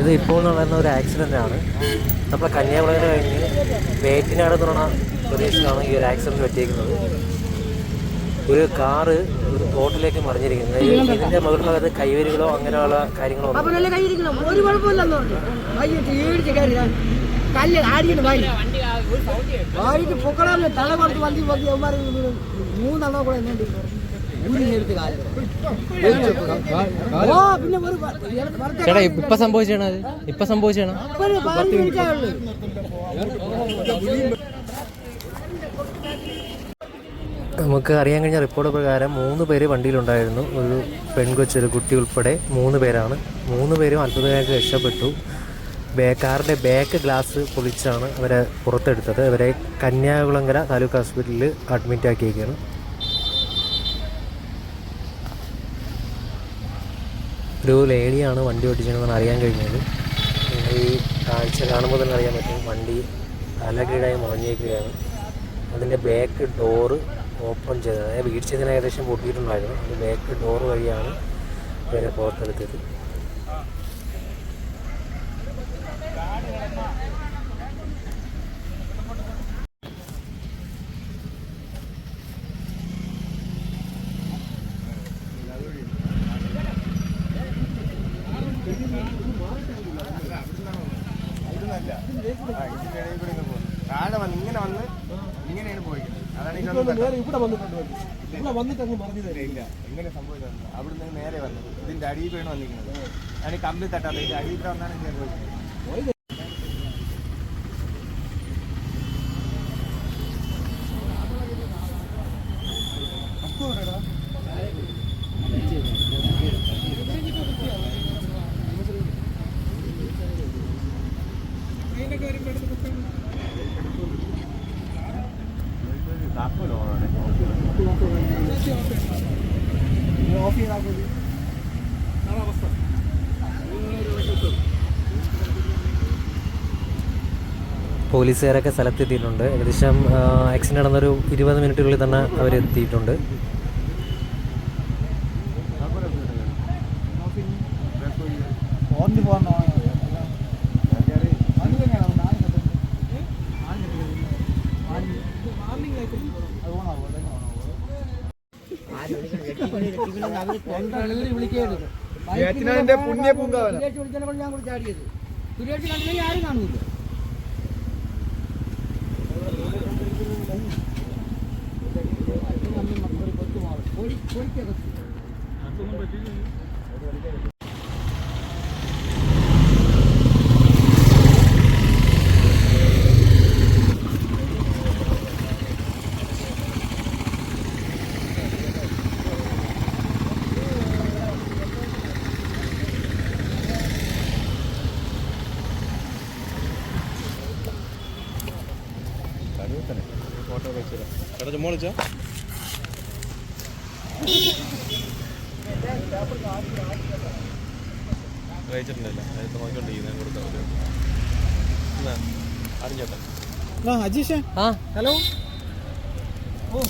ഇത് ഇപ്പോൾ നടന്ന ഒരു ആക്സിഡന്റ് ആണ്. നമ്മുടെ കന്യാകുളങ്ങര കഴിഞ്ഞ് വേറ്റിനാട് എന്ന് പ്രദേശത്താണ് ഈ ഒരു ആക്സിഡന്റ് പറ്റിയിരിക്കുന്നത്. ഒരു കാറ് ഒരു തോട്ടിലേക്ക് മറിഞ്ഞിരിക്കുന്നത് ഇതിന്റെ മുകൾഭാഗത്ത് കൈവരികളോ അങ്ങനെയുള്ള കാര്യങ്ങളോ കല്ല് ആടിയിട്ട് വണ്ടി കൂടെ ചേട്ടാ ഇപ്പൊ സംഭവിച്ചാണ് അത്? ഇപ്പൊ സംഭവിച്ചാണ്? നമുക്ക് അറിയാൻ കഴിഞ്ഞ റിപ്പോർട്ട് പ്രകാരം മൂന്ന് പേര് വണ്ടിയിലുണ്ടായിരുന്നു. ഒരു പെൺകൊച്ച് ഒരു കുട്ടി ഉൾപ്പെടെ മൂന്ന് പേരാണ്. മൂന്ന് പേരും അത്ഭുതമായിട്ട് രക്ഷപ്പെട്ടു. കാറിന്റെ ബാക്ക് ഗ്ലാസ് പൊളിച്ചാണ് അവരെ പുറത്തെടുത്തത്. അവരെ കന്യാകുളങ്കര താലൂക്ക് ഹോസ്പിറ്റലിൽ അഡ്മിറ്റ് ആക്കിയിരിക്കുകയാണ്. ഒരു ലേഡിയാണ് വണ്ടി ഓടിച്ചതെന്നാണ് അറിയാൻ കഴിഞ്ഞത്. ഈ കാഴ്ച കാണുമ്പോൾ തന്നെ അറിയാൻ പറ്റും വണ്ടി തലകീഴായി മറിഞ്ഞേക്കുകയാണ് അതിന്റെ ബാക്ക് ഡോറ് ഓപ്പൺ ചെയ്തത്. അതായത് വീഴ്ചതിന് ഏകദേശം പൊട്ടിയിട്ടുണ്ടായിരുന്നു. അത് ബാക്ക് ഡോറ് വഴിയാണ് ഇവരെ പുറത്തെടുത്തത്. താഴെ വന്ന് ഇങ്ങനെ വന്ന് ഇങ്ങനെയാണ് അതാണ് ഇവിടെ വന്നിട്ടുണ്ട് വണ്ടി. ഇവിടെ വന്നിട്ട് അങ്ങ് മറിഞ്ഞു തരും. ഇല്ല സംഭവിച്ചത് അവിടുന്ന് നേരെ വന്നത്. ഇതിന്റെ അടിയിൽ വീണ് വന്നിരിക്കുന്നത്. അതിന് കമ്പി തട്ടാതെ ഇതിന്റെ അടിയിൽ വന്നാണ് ഇങ്ങനെ പോയിരിക്കുന്നത് ഓഫ് ചെയ്താൽ മതി പോലീസുകാരൊക്കെ സ്ഥലത്തെത്തിയിട്ടുണ്ട്. ഏകദേശം ആക്സിഡന്റ് നടന്നൊരു ഇരുപത് മിനിറ്റുകളിൽ തന്നെ അവരെത്തിയിട്ടുണ്ട്. ഓർമ്മ പോകാൻ പുണ്യ പൂങ്കാവനം. ഞാൻ കുറിച്ച് ചാടിയത് സുരേഷ് കണ്ടില്ലെങ്കിൽ ആരും കാണൂല ചേട്ടാ ചുമ്മാ വിളിച്ചാ കഴിച്ചിട്ടുണ്ടല്ലോ അതിപ്പോ നോക്കിക്കൊണ്ടിരിക്കുന്നത് അജീഷേ. ആ ഹലോ. ഓ.